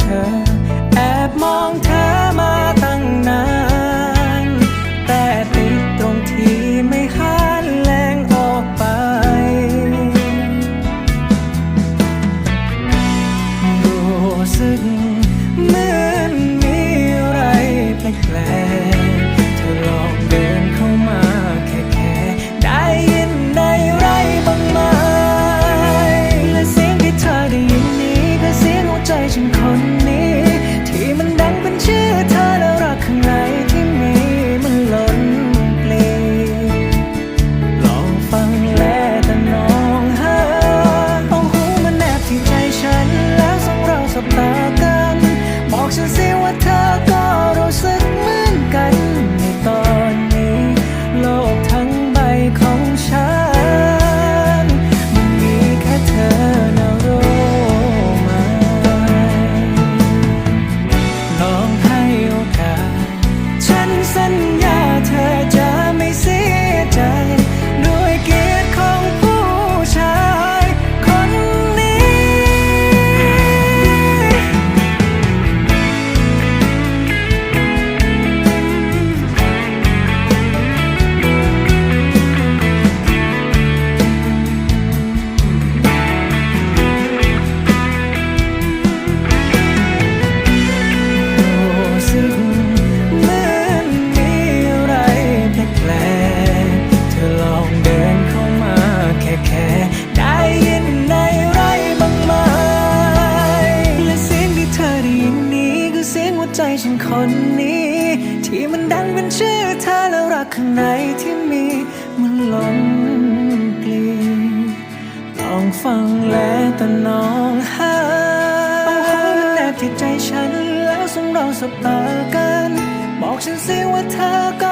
เธอ แอบมองเธอมาตั้งนาน แต่ติดตรงที่ไม่หันแรงออกไป รู้สึก ใจฉันคนนี้ ที่มันดังเป็นชื่อเธอแล้วรักข้างในที่มีมันหลงกลีลองฟังแลแต่นองหาเอาของมันแนบที่ใจฉันแล้วสงเราสบตากัน บอกฉันสิว่าเธอก็